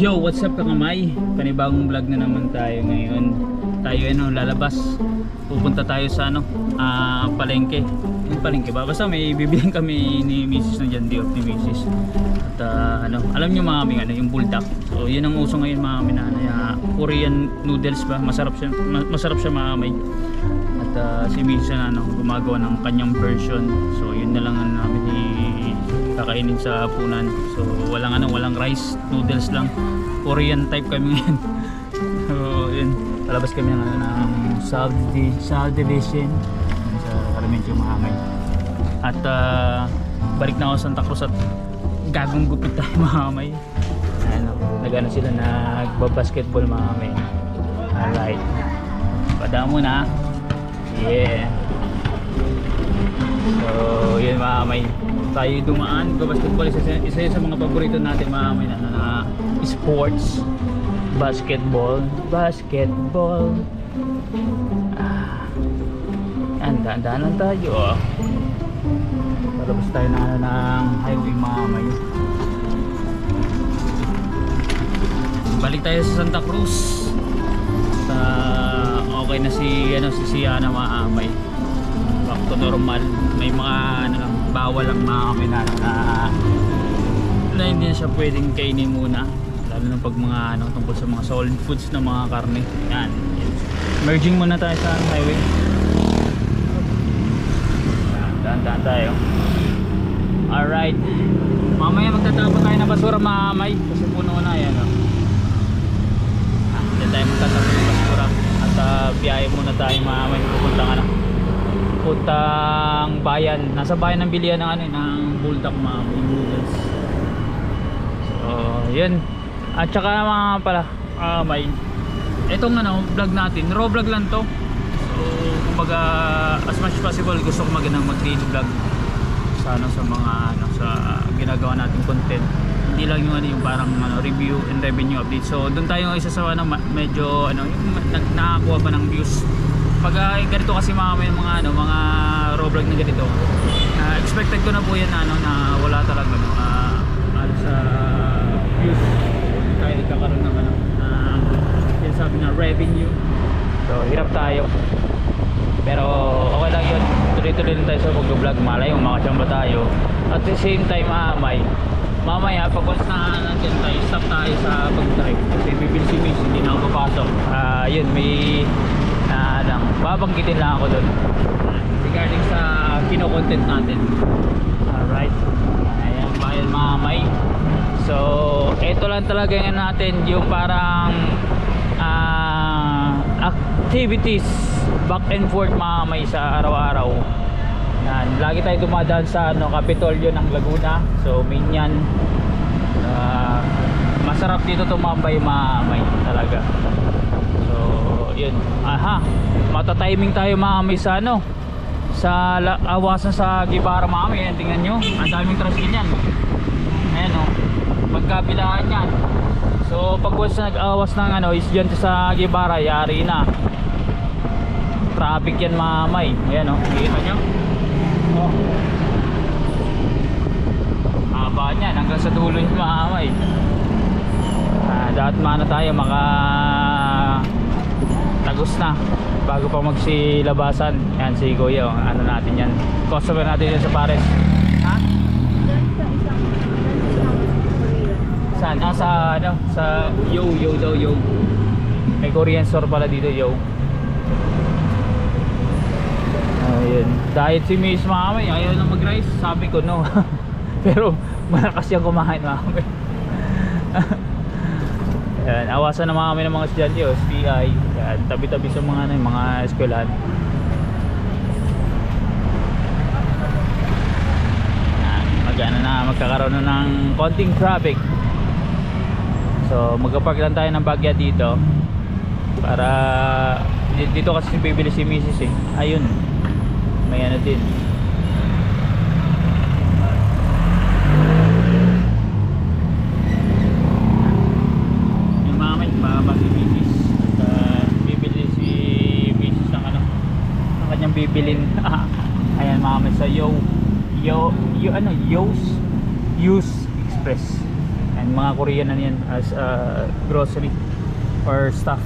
Yo, what's up kakamay? Panibagong vlog na naman tayo ngayon. Tayo ano, lalabas. Pupunta tayo sa ano, ah, palengke. Yung palengke ba? Basta may bibilihan kami ni Mrs. ng John D. of ni Mrs. At ah, ano, alam niyo mga aming ano, yung buldak. So, yun ang uso ngayon mga amin na ano, yung Korean noodles ba? Masarap siya, ma- masarap siya mga amay. At ah, si Mrs. na ano, gumagawa ng kanyang version. So, yun na lang ang namin ni kakainin sa punan. So walang ano, walang rice, noodles lang. Korean type kami ngayon. so yun, palabas kami ng, ng Saudi Edition sa Carmencio Mahamay. At ah, balik na ako sa Santa Cruz at gagong gupit tayo Mahamay. Ano, nagano sila nagba-basketball Mahamay. Alright. Padamo na. Yeah. So, yun mga may tayo dumaan. Go basketball isa, isa sa mga paborito natin mga may na, na sports. Basketball. Basketball. Ah, yan daan lang tayo oh. palabas tayo na ano, ng highway mga may balik tayo sa Santa Cruz. Sa okay na si ano si Siana mga may back to normal. May mga ano lang bawal lang mga kami na na, na hindi siya pwedeng kainin muna. Lalo na pag mga ano tungkol sa mga solid foods na mga karne. Yan. Merging muna tayo sa highway. Daan daan tayo. Alright. Mamaya magtatapon tayo ng basura mamay. Kasi puno na yan oh. Ah, Diyan tayo magtatapon ng basura. At uh, biyahe muna tayo mamay. Pupunta ka na puntang bayan. Nasa bayan ng bilihan ng ano eh, ng bulldog mga noodles. So yun. At saka mga pala ah may itong ano vlog natin raw vlog lang to. So kumbaga as much as possible gusto ko magandang mag daily vlog. Sa ano sa mga ano sa ginagawa nating content. Hindi lang yung ano yung parang ano review and revenue update. So doon tayo isa sa ano medyo ano yung nakakuha ba ng views pag uh, ganito kasi mga may mga ano mga vlog na ganito ah, expected ko na po yan ano na wala talaga ano uh, ano sa views tayo nagkakaroon ng ano uh, yan sabi na revenue. So hirap tayo. Pero okay lang yun. Tuloy-tuloy lang tayo sa pag-vlog malay umakachamba tayo? At the same time mamay mamaya pag once na nandiyan tayo stop tayo sa pag-drive. Kasi bibili si Miss hindi na ako papasok. Ah yun may na lang babanggitin lang ako doon regarding sa kino-content natin. Alright. Ayan bayan mamay. So ito lang talaga yan natin yung parang ah, activities back and forth mamay sa araw-araw. Yan lagi tayo dumadaan sa ano, Kapitolyo ng Laguna. So Minyan Ah, masarap dito tumambay mamay talaga yun. Aha. Mata-timing tayo mamay sa ano? Sa awasan sa Gibara mamay yan tingnan nyo. Ang daming trasil yan. Ayan o magkabilaan yan. So pag once na nag-awas ng ano is dyan sa Gibara yari na. Traffic yan mamay. Ayan o kita nyo? Oh. Haba niyan. Hanggang sa dulo yung maamay ah, dapat mana tayo maka tagos na. Bago pa magsilabasan. Yan si Kuya oh. ano natin yan? Customer natin yan sa Pares. Ha? saan? ah sa ano? Sa yo yo daw yo. May Korean store pala dito yo. Ayun. Diet si Miss Mami. Ayaw na mag rice sabi ko no. Pero malakas yung kumain mami. Yan awasan na mga kami ng mga estudyante o SPI yan tabi-tabi sa mga ano, mga eskwelahan. Magana na magkakaroon na ng konting traffic. So magkapark lang tayo ng bagya dito para di- dito kasi bibili si Mrs. eh. Ayun. May ano din yung mga may babang si Mrs. At uh, bibili si Mrs. ng ano ng kanyang bibilin ayan mga may sa Yo Yo Yo ano Yo's Yus Express and Yan, mga Korean na yan as uh, grocery or stuff.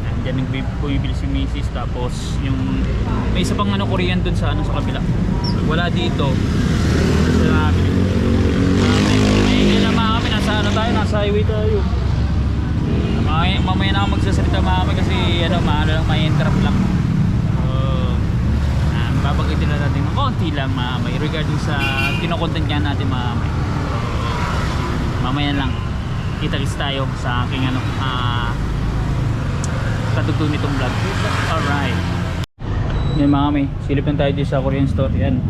Yan, dyan nagbi- bumibili si Mrs. Tapos yung may isa pang ano Korean dun sa ano sa kabila. Wala dito. Sa. Uh, may, may na mga kami nasa ano tayo, nasa highway tayo. Mamaya, na ako magsasalita mga kasi ano, maano lang, may interrupt lang. Ah, babanggitin na natin ng konti lang mga kamay regarding sa kinokontent nga natin. So, mamaya lang kita-kits tayo sa aking ano, ah, katugtog nitong vlog. Alright. Yan mga kamay, silip lang tayo dito sa Korean store. Yan.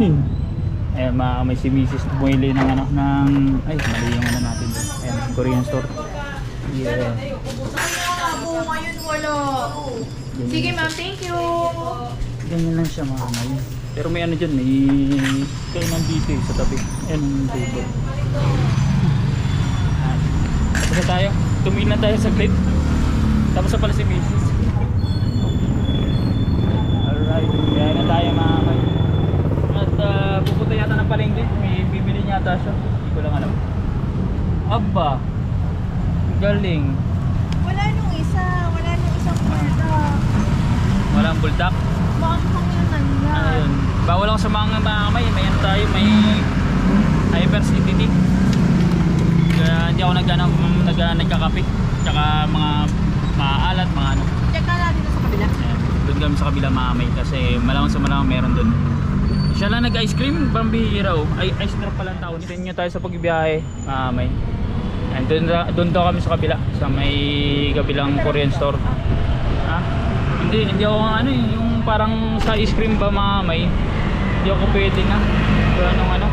Ayan mga kamay, si Mrs. bumili ng ano, ng, ay mali yung ano natin. Ayan, Korean store. Yeah. Ngayon wala. Sige ma'am, thank you. Ganyan lang siya mga kamay. Pero may ano dyan, may kainan dito eh, sa tabi. Ayan table. Na tayo. Tumingin na tayo sa clip. Tapos na pala si Mrs. Alright, kaya na tayo mga kamay. At uh, pupunta yata ng palengke. May bibili niya ata siya. Hindi ko lang alam. Aba, galing. Wala nung isa, wala nung isang pulda. Walang buldak. Maanghang na nanyan. Ayun. Bawal ako sa mga mga may, may ano tayo, may hypersensitivity. Kaya hindi ako nag, ano, nag, nagkakape. Tsaka mga maalat, mga ano. Check ka natin sa kabila. Ayan. Doon kami sa kabila mamay kasi malamang sa malamang meron doon. Siya lang nag-ice cream, pambihira oh. Ay, ice drop pala ang tawag. Continue tayo sa pagbibiyahe, mamay. And doon, doon daw kami sa kabila, sa may kabilang Korean store. Ha? Hindi, hindi ako ano eh, yung parang sa ice cream ba mamay. Hindi ako pwede na. Kaya anong ano.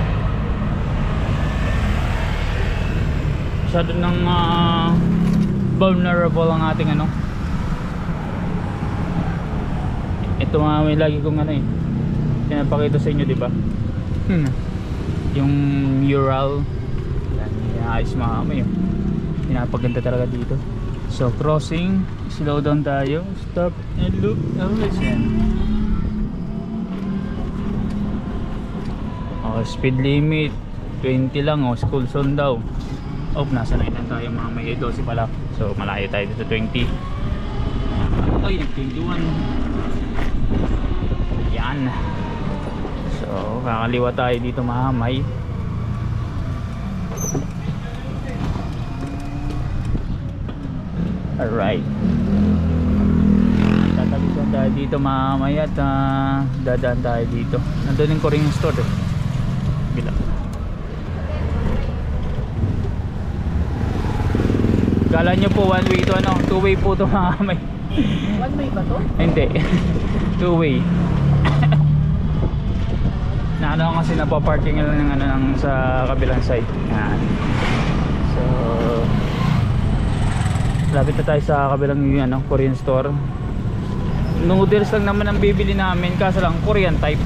Masyado ng ah, vulnerable ang ating ano. Ito mga may lagi kong ano eh. Pinapakita sa inyo, di ba? Hmm. Yung mural. Mga kami yun. Pinapaganda talaga dito. So, crossing. Slow down tayo. Stop and look. Oh, yan. Oh, speed limit. 20 lang oh. School zone daw. Oh, nasa 9 lang tayo mga may 12 pala. So, malayo tayo dito 20. Ay, 21. Yan. So, kakaliwa tayo dito mahamay. Alright. Tatabisan tayo dito mahamay at ah, dadaan tayo dito. Nandun yung Korean store eh. Kala nyo po one way to ano, two way po to mahamay. One way ba to? Hindi. Two way. na ano kasi napaparking lang ng ano ng sa kabilang side. Yan. So Lapit na tayo sa kabilang yung ano, Korean store. Noodles lang naman ang bibili namin kaso lang Korean type.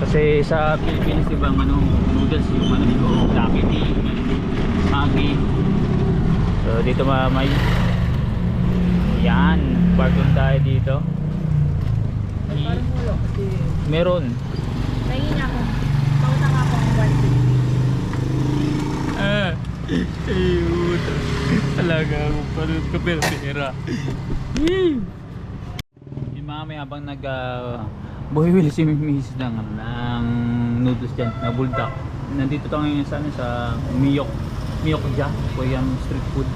Kasi sa Pilipinas diba ang ano, noodles yung ano yung Lucky Tea, Maggi. So dito ma may yan, parking tayo dito. Parang wala kasi. Meron. Nangin niya ako. Pauta nga ako ang 150. Ah. Ayun. Talaga ako parang ka pero pera. Yung mga may habang nag uh, buhiwil si Miss ng, ng noodles dyan, na buldak. Nandito tayo ngayon sa, ano, sa Miyok. Miyok Ja, Korean street food.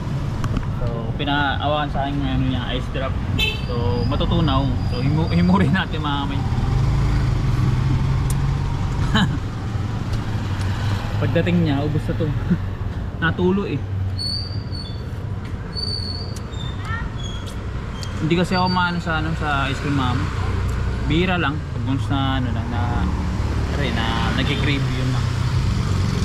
So, pinaawakan sa akin ano niya, ice drop. So, matutunaw. So, himu himurin natin mga kamay. Pagdating niya, ubos na to. Natulo eh. Hindi kasi ako maano sa ano sa ice cream ma'am. Bira lang pag once na ano lang na rin na nagki-crave yun lang.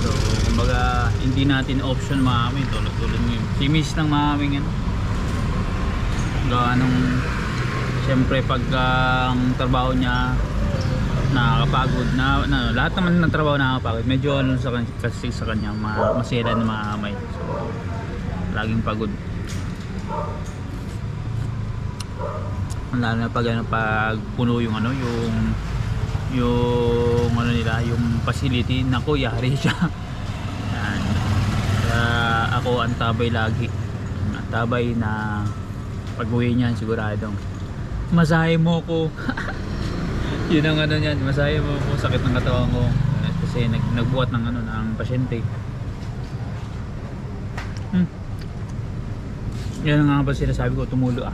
So, kumbaga hindi natin option mami tulad-tulad mo yun. Si miss ng mami ano. Gawa nung siyempre pag ah, ang trabaho niya nakakapagod na, na lahat naman ng trabaho nakakapagod medyo ano sa kan- kasi sa kanya ma, masela na maamay so laging pagod lalo na pag ano pag puno yung ano yung yung ano nila yung facility nako yari siya. Yan. so ako ang tabay lagi. Ang tabay na pag uwi niyan siguradong. Masahe mo ko. Yun ang ano niyan masahe mo ko. Sakit ng katawan ko. Eh, kasi nag, nagbuhat ng ano ng pasyente. Hmm. yan nga ba sinasabi ko tumulo ah.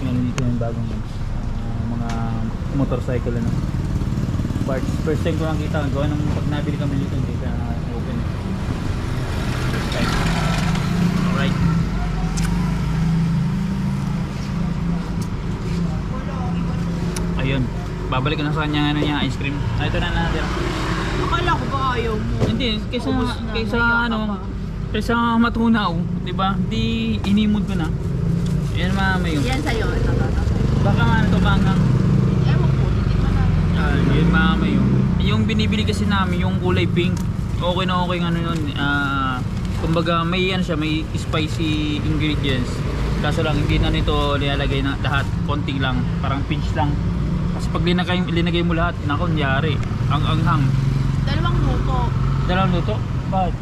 Yan dito yung bagong ah, mga motorcycle ano. Parts first time ko nakita gawa ng pag nabili kami dito hindi ka open. First time. Alright. Ayun. Babalik ko na sa kanya ano niya ice cream. Ah, ito na natin. Akala ko ba ayaw mo? hindi kaysa Ubus na, kaysa ano kaysa matunaw di ba? Hindi inimod ko na. Yan mama yun Yan sa'yo. Ito, ito, ito. baka ano to kangang Ewan ko, hindi pa natin. Ah, yun mama yun. Yung binibili kasi namin, yung kulay pink, okay na okay ano yun. Ah, kumbaga may ano siya, may spicy ingredients. Kaso lang hindi na nito nilalagay na lahat, konti lang, parang pinch lang. Kasi pag linagay, linagay mo lahat, nako, nyari. Ang anghang. Dalawang luto. Dalawang luto? Bakit?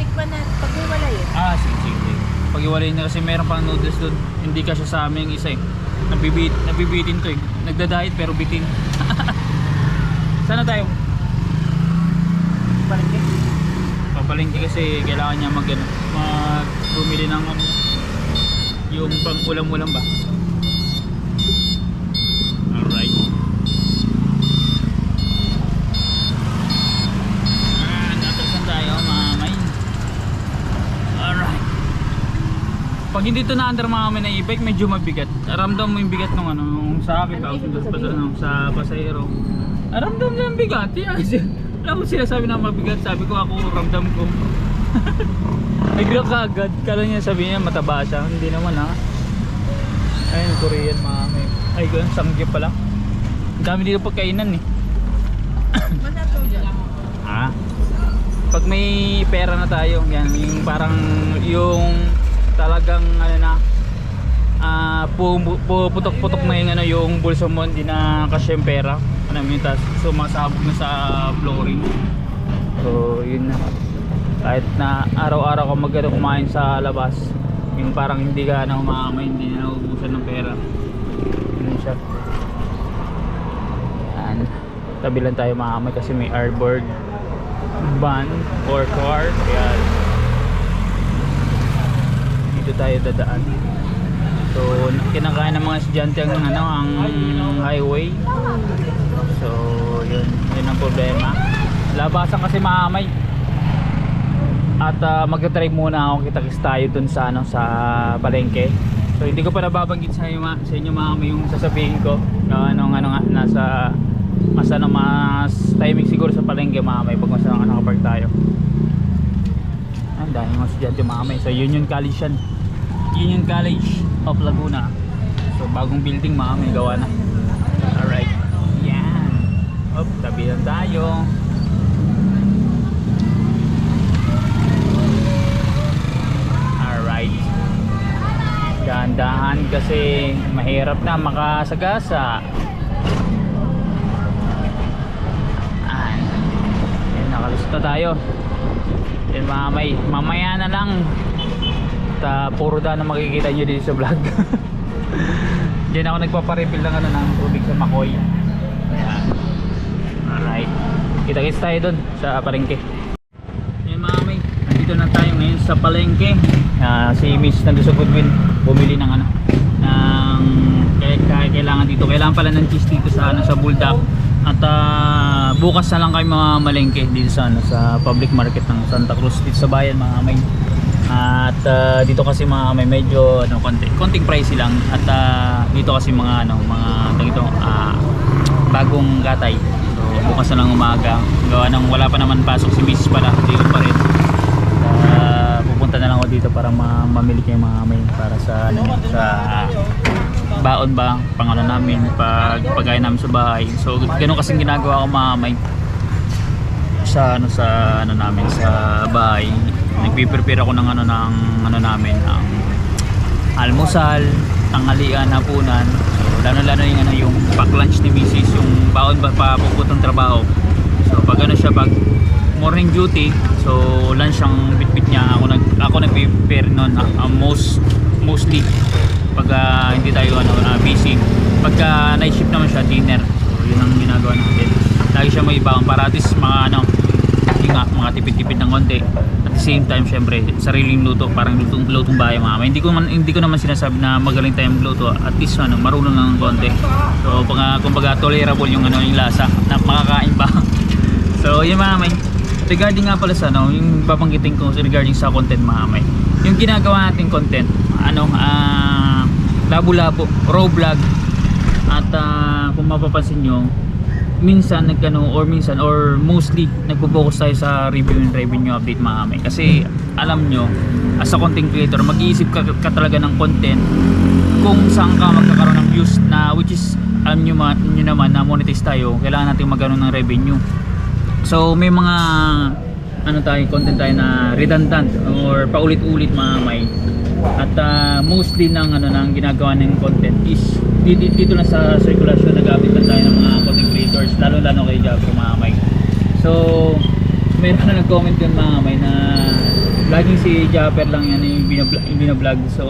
Tikman na. Pag hiwalay eh. Ah, sige, sige. sige. Pag-iwalay na kasi meron pang noodles doon. Hindi ka siya sa amin yung isa eh. Nabibit, nabibitin to eh. Nagda-diet pero bitin. Sana tayo? Palengke. Papalengke kasi kailangan niya mag, ano, mag bumili ng ano, yung pang ulam-ulam ba? Alright. Ah, natasan tayo mamay. Alright. Pag hindi ito na-under mga kami na e-bike, medyo mabigat. Ramdam mo yung bigat ng ano, nung sa akin, tapos yung sa, sa pasahero. Ah, Ramdam na yung bigat. Yan. Alam mo sila sabi na mabigat, sabi ko ako, ramdam ko. Nagla ka agad. Kala niya sabi niya mataba siya. Hindi naman ha. Ayun, Korean mga kami. Ay, ganun, sanggip pala. Ang dami dito pagkainan eh. To dyan. Ah. Pag may pera na tayo, yan yung parang yung talagang ano na ah pu- puputok-putok na yung ano yung bulso mo hindi na kasi yung pera. Ano mo yun, tas sumasabog na sa flooring. So, yun na. Kahit na araw-araw ka mag ano, kumain sa labas, yung parang hindi ka na umakamay, hindi na naubusan ng pera. Yun siya. Yan. Tabi lang tayo makamay kasi may arbor van or car. Ayan. Dito tayo dadaan. So, kinakain ng mga estudyante ang ano, ang highway. So, yun, yun ang problema. Labasan kasi maamay. At uh, magta-try muna ako kita-kis tayo dun sa ano sa palengke. So hindi ko pa nababanggit sa inyo, sa inyo mga yung sasabihin ko. Na anong ano nga nasa mas ano mas timing siguro sa palengke mga may pag mas ano, nakapark tayo. Ang dami mga estudyante mga may. So Union College yan. Union College of Laguna. So bagong building mga may gawa na. Alright. Yan. Op, tabi lang tayo. Alright. Dahan-dahan kasi mahirap na makasagasa. Ayan. Ayan, nakalusta tayo. Yan mamay, mamaya na lang. Ta puro da na makikita nyo dito sa vlog. Diyan ako nagpaparefill ng ano ng tubig sa Makoy. Ayan. Alright. Kita-kits tayo dun sa palengke. Yan mga may, nandito na tayo ngayon sa palengke. Ah, si Miss nandun sa Goodwin bumili ng ano ng kaya, kailangan dito. Kailangan pala ng cheese dito sa ano sa Bulldog. At ah, bukas na lang kayo mga malengke dito sa ano sa public market ng Santa Cruz dito sa bayan mga may. At ah, dito kasi mga may medyo ano konti, konting price lang at ah, dito kasi mga ano mga dito ah, bagong gatay. So bukas na lang umaga. Gawa ng wala pa naman pasok si Miss pala dito pa rin. Ah, pupunta na lang ako dito para ma mamili kayo mga may para sa ano sa baon ba pang ano namin pag pagkain namin sa bahay. So ganun kasing ginagawa ko mga may sa ano sa ano namin sa bahay. Nagpi-prepare ako ng ano ng ano namin ng almusal, tanghalian, hapunan. So lalo lalo yung ano yung pack lunch ni Mrs. yung baon ba pa puputong trabaho. So pag ano siya pag morning duty. So lunch ang bitbit niya. Ako nag ako nag-prepare noon ah, most mostly pag ah, hindi tayo ano ah, busy. Pagka night shift naman siya dinner. So yun ang ginagawa natin. Lagi siya may ibang para at least mga ano mga tipid-tipid ng konti. Same time, syempre, sariling luto, parang lutong, lutong bahay mama. Hindi ko, man, hindi ko naman sinasabi na magaling tayong luto. At least, ano, marunong lang ng konti. So, pag, kumbaga, tolerable yung, ano, yung lasa na makakain ba. so, yun mga may. Regarding nga pala sa, ano, yung babanggitin ko regarding sa content mga may. Yung ginagawa nating content, ano, ah, labo-labo, raw vlog, at ah, kung mapapansin nyo, minsan nagkano or minsan or mostly nagpo-focus tayo sa review and revenue update mga kami. Kasi alam nyo as a content creator mag-iisip ka, ka talaga ng content kung saan ka magkakaroon ng views na which is alam nyo, ma, nyo naman na monetize tayo kailangan natin magkaroon ng revenue. So may mga ano tayo content tayo na redundant or paulit-ulit mga may at ah, mostly ng ano ng ginagawa ng content is dito, dito lang sa circulation nag-update lang tayo ng mga content creators lalo lalo kay Jabro mga may so meron na nag-comment yun mga may na laging si Japper lang yan yung binablog, yung binablog. So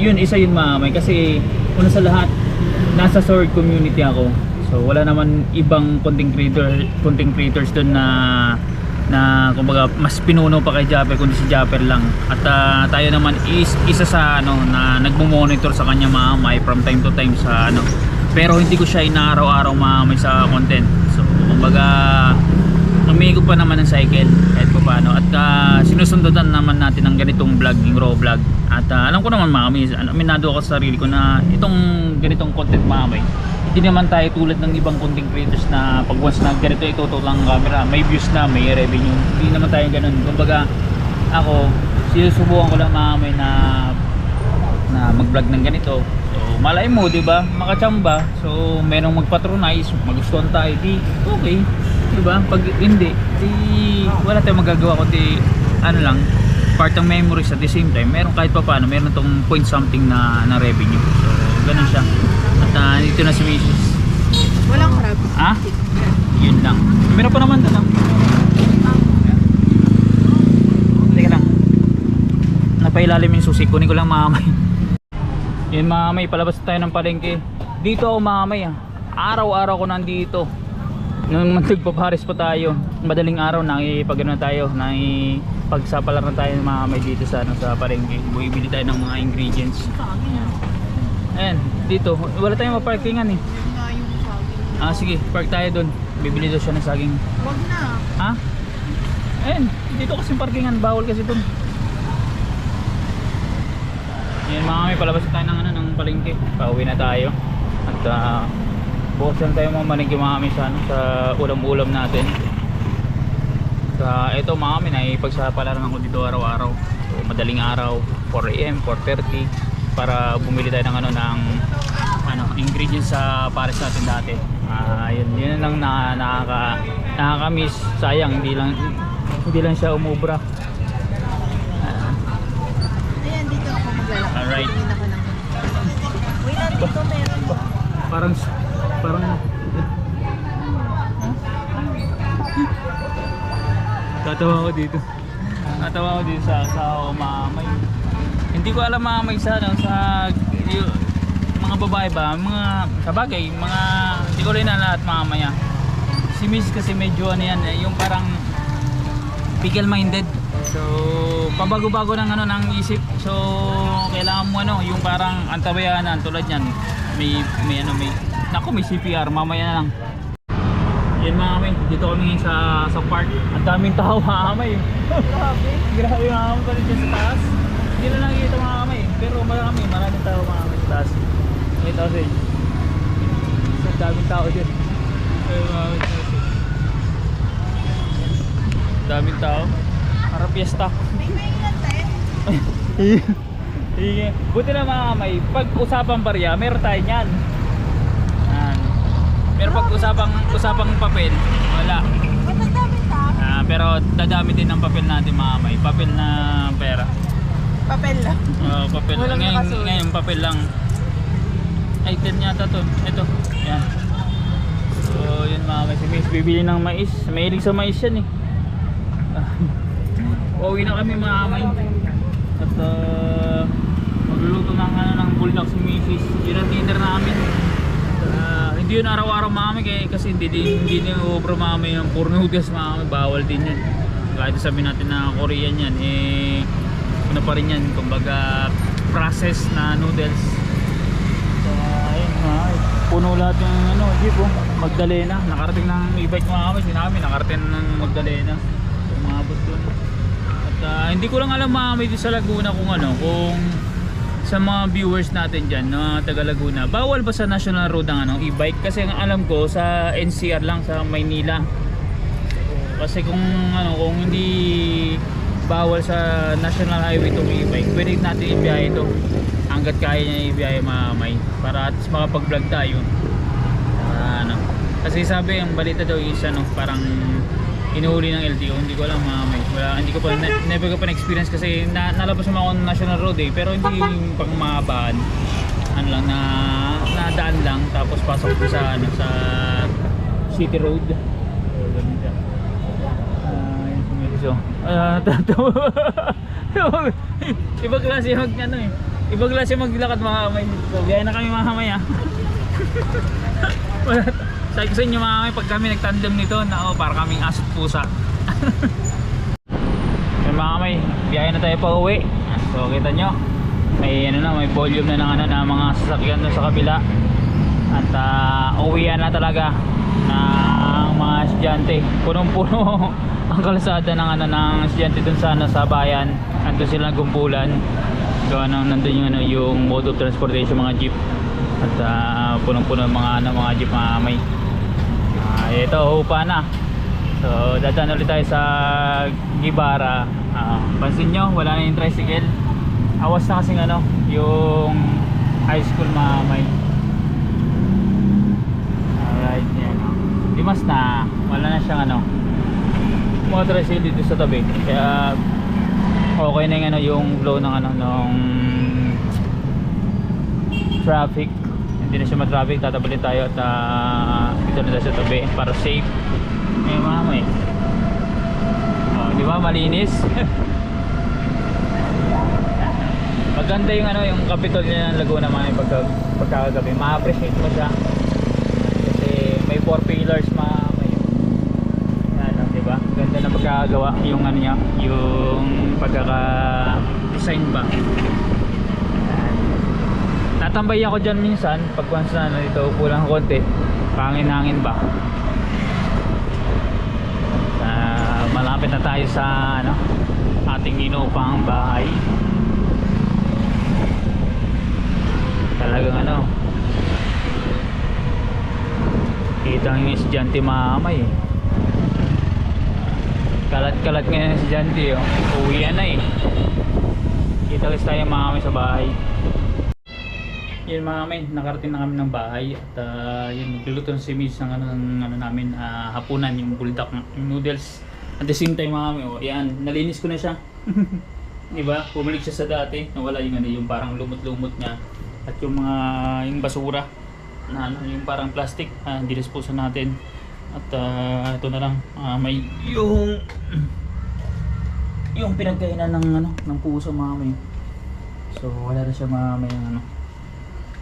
yun isa yun mga may kasi una sa lahat nasa sword community ako. So wala naman ibang content creator content creators doon na na kumbaga mas pinuno pa kay Japper kundi si Japper lang. At ah, tayo naman is isa sa ano na nagmo-monitor sa kanya mamay from time to time sa ano. Pero hindi ko siya inaaraw-araw mamay sa content. So kumbaga umiikot pa naman ng cycle kahit pa paano. At uh, sinusundutan naman natin ng ganitong vlog yung raw vlog. At ah, alam ko naman mamay ano, aminado ako sa sarili ko na itong ganitong content mamay hindi naman tayo tulad ng ibang content creators na pag once na ganito itutok lang ang camera may views na may revenue. Hindi naman tayo ganun. Kumbaga ako sinusubukan ko lang mamay na na mag-vlog ng ganito. So malay mo di ba? Makachamba. So merong magpatronize magustuhan tayo di okay. Di ba? Pag hindi di wala tayong magagawa kundi ano lang part ng memories at the same time meron kahit pa paano meron tong point something na na revenue so ganun siya at uh, dito na si Mrs. Walang crab. Ah? Yun lang. Meron pa naman doon. ah. Teka lang. Napailalim yung susi. Kunin ko lang mamay. Yun mamay. Palabas tayo ng palengke. Dito ako mamay ah. Araw-araw ko nandito. Nung nagpapares pa tayo. Madaling araw nakipag na tayo. Nakipagsapalar na tayo ng mamay dito sa, ano, sa palengke. Bumibili tayo ng mga ingredients. Ayan. Dito. Wala tayong maparkingan eh. Na. Ah sige, park tayo doon. Bibili daw siya ng saging. Wag na. Ha? Ayun, dito kasi parkingan, bawal kasi doon. Yan mga kami, palabas na tayo ng, ano, ng palengke. Pauwi na tayo. At uh, bukas lang tayo mga malengke mga kami sa, ano, sa ulam-ulam natin. Sa ito mga kami, naipagsapalarang ako dito araw-araw. So, madaling araw, 4am, 4.30 para bumili tayo ng ano ng ano ingredients sa pares natin dati. Ah, yun, yun lang na nakaka nakaka-miss. Sayang hindi lang hindi lang siya umubra. Ah, Ayan, dito ako maglalakad. Alright. Wait lang, dito meron. parang parang Tatawa ako dito. Tatawa ako dito sa sa umamay. Hindi ko alam mamay sa ano sa y- mga babae ba, mga sa bagay, mga hindi ko rin na lahat mamaya. Si Miss kasi medyo ano yan, eh, yung parang pickle minded. So, pabago-bago ng ano ng isip. So, kailangan mo ano, yung parang antabayanan tulad niyan. May may ano may Nako, may CPR mamaya na lang. Yan mga kami, dito kami sa sa park. Ang daming tao mga kami. Grabe, grabe mga kami pa rin dyan sa taas. Hindi na nakikita mga kami, pero marami, maraming tao mga kami sa taas. May tao sa inyo. Ang daming tao dyan. Ay, mga kami sa taas. Daming tao. Parang piyesta. May maingat tayo. Sige. Buti na mga kamay, pag usapang barya, meron tayo niyan. Pero pag usapang usapang papel, wala. Ang? Ah, pero dadami din ng papel natin mga kamay. Papel na pera. Papel lang. Oh, papel. Walang ngayon, ngayon papel lang. Ay, 10 yata to. Ito. Yan. So, yun mga kamay. Si Miss, bibili ng mais. Mahilig sa mais yan eh. Uwi na kami mga kamay. At uh, magluluto ng, ano, ng bulldog si Mrs. Yun ang dinner namin. Ah, hindi yun araw-araw mami kaya kasi hindi din hindi din ubro mami yung puro noodles mami bawal din yun kahit sabihin natin na Korean yan eh ano pa rin yan kumbaga processed na noodles. So ayun mami puno lahat yung ano jeep oh Magdalena. Nakarating ng e-bike mga kami sinabi nakarating ng Magdalena. Umabot dun. At ah, hindi ko lang alam mga kami dito sa Laguna kung ano kung sa mga viewers natin dyan na taga Laguna bawal ba sa national road ang ano, e-bike? Kasi ang alam ko sa NCR lang sa Maynila. Kasi kung ano kung hindi bawal sa national highway itong e-bike pwede natin ibiyahe ito. Hanggat kaya niya ibiyahe mamay para at makapag vlog tayo. Para ano. Kasi sabi ang balita daw is ano parang inuhuli ng LTO hindi ko alam mamay wala hindi ko pa ne- never ko pa na-experience kasi na, nalabas naman ako ng national road eh pero hindi yung pang mahabaan ano lang na nadaan lang tapos pasok ko sa ano sa city road so tatawa. Ibang klase mag ano eh. Ibang klase maglakad mga kamay. So, biyahe na kami mga kamay ah. Sabi ko sa inyo mga kamay, pag kami nagtandem nito, nako, para kaming asot pusa. Yung mga kamay, biyahe na tayo pa uwi. So, kita nyo, may ano na, may volume na ng ano na mga sasakyan doon sa kabila. At uh, uwian na talaga ng mga estudyante. Punong-puno ang kalsada ng ano ng estudyante doon sa ano, sa bayan. Andun sila gumpulan. Gawa nang nandun yung ano yung mode of transportation mga jeep. At ah, punong-puno mga ano mga jeep mga may. Ah, ito hupa na. So dadaan ulit tayo sa Gibara. Ah, pansin nyo, wala na yung tricycle. Awas na kasing ano, yung high school mga may. Alright, yan. Limas na. Wala na siyang ano. Mga tricycle dito sa tabi. Kaya okay na yung ano yung flow ng ano nung traffic. Hindi na siya ma-traffic. Tatabalin tayo at ah, dito na sa tabi para safe. Eh mga may. Oh, di ba malinis? Maganda yung ano yung Capitol niya ng Laguna mga pagka, pagkakagabi. Ma-appreciate mo siya. Kasi may four pillars mga may ano, di ba? Ganda na pagkakagawa yung ano niya, yung pagkaka-design ba. Yan. Natambay ako dyan minsan pag once na ano, dito upo lang konti. Pangin-hangin ba? Ah, malapit na tayo sa ano, ating inupang bahay. Talagang ano, kita yung estudyante mamay eh. Kalat-kalat ngayon yung estudyante oh. Uwian na eh. Kita kasi tayo mamay sa bahay. Yun mga kami, nakarating na kami ng bahay at uh, yun, nagluluto na si Miss ng ano, ano namin, ah, hapunan, yung buldak, yung noodles. At the same time mga kami, oh, yan, nalinis ko na siya. diba? Bumalik siya sa dati, nawala yung, ano, yung parang lumot-lumot niya. At yung mga, yung basura, na ano, yung parang plastic, uh, dinisposa natin. At ah, ito na lang, ah, may yung, yung pinagkainan ng, ano, ng puso mga kami. So wala na siya mga may ano,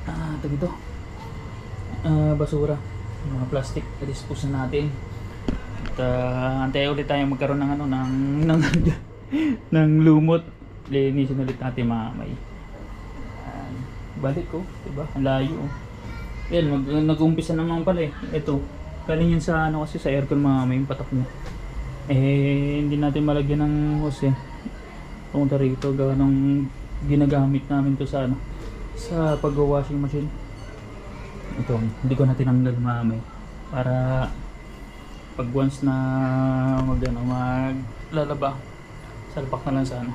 ah, ito ito. Ah, basura. Mga plastic, dispose na natin. At uh, antay ulit tayo magkaroon ng ano ng ng, ng lumot. Linisin ulit natin mga may. Ayan. balik ko, 'di ba? Ang layo. oh. Yan, mag, nag-umpisa naman pala eh. Ito. Galing yan sa ano kasi sa aircon mga may patak niya. Eh, hindi natin malagyan ng hose eh. Pumunta rito, gawa ginagamit namin to sa ano sa pag-washing machine. Ito hindi ko na tinanggal mamay para pag once na mag ano, maglalaba salpak na lang sa ano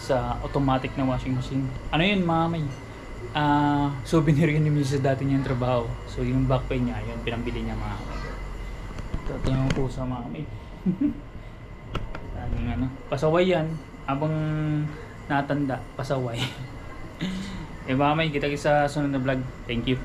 sa automatic na washing machine. Ano yun mamay ah souvenir yun ni Mrs. dati niyang trabaho. So yung back pay niya yun pinambili niya mamay ito, yung pusa mamay Laging ano pasaway yan habang natanda pasaway Eh mamay, kita kita sa sunod na vlog. Thank you.